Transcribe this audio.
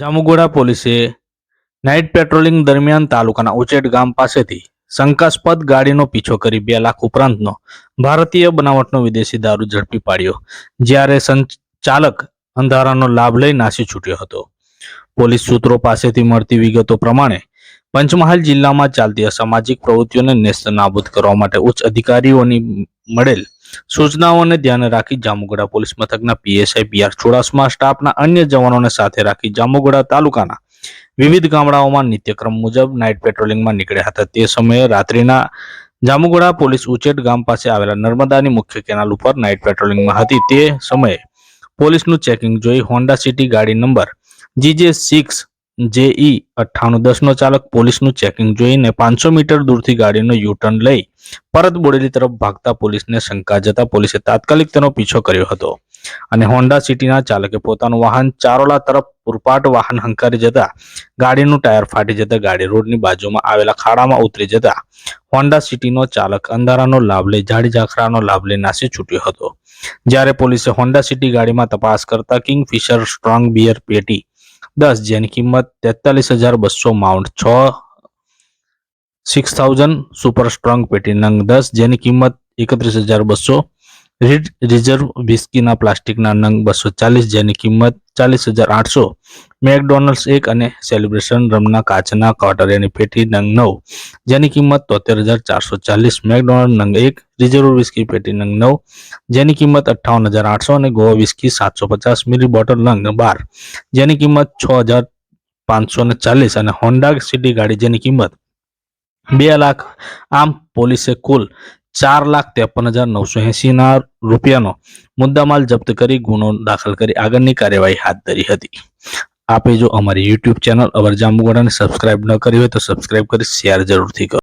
જામુગોડા પોલીસે night patrolling દરમિયાન તાલુકાના ઉચેટ ગામ પાસેથી શંકાસ્પદ ગાડીનો પીછો કરી બે લાખ ઉપરાંતનો ભારતીય બનાવટનો વિદેશી દારૂ ઝડપી પાડ્યો, જ્યારે સંચાલક અંધારાનો લાભ લઈ નાસી છૂટ્યો હતો. પોલીસ સૂત્રો પાસેથી મળતી વિગતો પ્રમાણે પંચમહાલ જિલ્લામાં ચાલતી અસામાજિક પ્રવૃત્તિઓને નેસ્ત નાબૂદ કરવા માટે ઉચ્ચ અધિકારીઓની મળેલ સૂચનાઓને ધ્યાને રાખી જામુગોડા પોલીસ મથકના પીએસઆઈ પીઆર ચુડાસમા, સ્ટાફના અન્ય જવાનોને સાથે રાખી જામુગોડા તાલુકાના વિવિધ ગામડાઓમાં નિત્યક્રમ મુજબ નાઇટ પેટ્રોલિંગમાં નીકળ્યા હતા. તે સમયે રાત્રિના જામુગડા પોલીસ ઉચેટ ગામ પાસે આવેલા નર્મદાની મુખ્ય કેનાલ ઉપર નાઇટ પેટ્રોલિંગમાં હતી. તે સમયે પોલીસનું ચેકિંગ જોઈ હોન્ડા સિટી ગાડી નંબર જીજે સિક્સ જેઈ અઠ્ઠાણું દસનો ચાલક પોલીસનું ચેકિંગ જોઈને પાંચસો મીટર દૂરથી ગાડીનો યુટર્ન લઈ પરત બોડેલી તરફ ભાગતા પોલીસને શંકા જતા પોલીસે તાત્કાલિક તેનો પીછો કર્યો હતો. અને હોન્ડા સિટીના ચાલકે પોતાનું વાહન ચારોલા તરફ પૂરપાટ વાહન હંકારી જતા ગાડીનું ટાયર ફાટી જતા ગાડી રોડની બાજુમાં આવેલા ખાડામાં ઉતરી જતા હોન્ડા સિટીનો ચાલક અંધારાનો લાભ લઈ જાડી ઝાખરાનો લાભ લઈ નાસી છૂટ્યો હતો. જ્યારે પોલીસે હોન્ડા સિટી ગાડીમાં તપાસ કરતા કિંગફિશર સ્ટ્રોંગ બિયર પેટી દસ, જેની કિંમત તેતાલીસ હજાર બસો માઉન્ટ છ સિક્સ થાઉઝન્ડ સુપર સ્ટ્રોંગ પેટી નંગ દસ, જેની કિંમત એકત્રીસ હજાર બસો રીડ રિઝર્વ વિસ્કીના પ્લાસ્ટિકના નંગ બસો ચાલીસ જેની કિંમત ચાલીસ હજાર આઠસો, મેકડોનલ્ડ્સ એક અને સેલિબ્રેશન રમના કાચના કોટરિયાની પેટી નંગ નવ, જેની કિંમત તોતેર હજાર ચારસો ચાલીસ, મેકડોનલ્ડ નંગ એક, રિઝર્વ વિસ્કી પેટી નંગ નવ, જેની કિંમત અઠ્ઠાવન હજાર આઠસો અને ગોવા વિસ્કી સાતસો પચાસ મિલી બોટલ નંગ બાર, જેની કિંમત છ હજાર પાંચસો ને ચાલીસ અને હોન્ડા સિટી ગાડી જેની કિંમત બે લાખ આમ પોલીસે કુલ ચાર લાખ ત્રેપન હજાર નવસો એસી ના રૂપિયાનો મુદ્દામાલ જપ્ત કરી ગુનો દાખલ કરી આગળની કાર્યવાહી હાથ ધરી હતી. આપે જો અમારી યુટ્યુબ ચેનલ અવર જાંબુગોડાને સબસ્ક્રાઇબ ન કરી હોય તો સબસ્ક્રાઇબ કરી, શેર જરૂરથી કરો.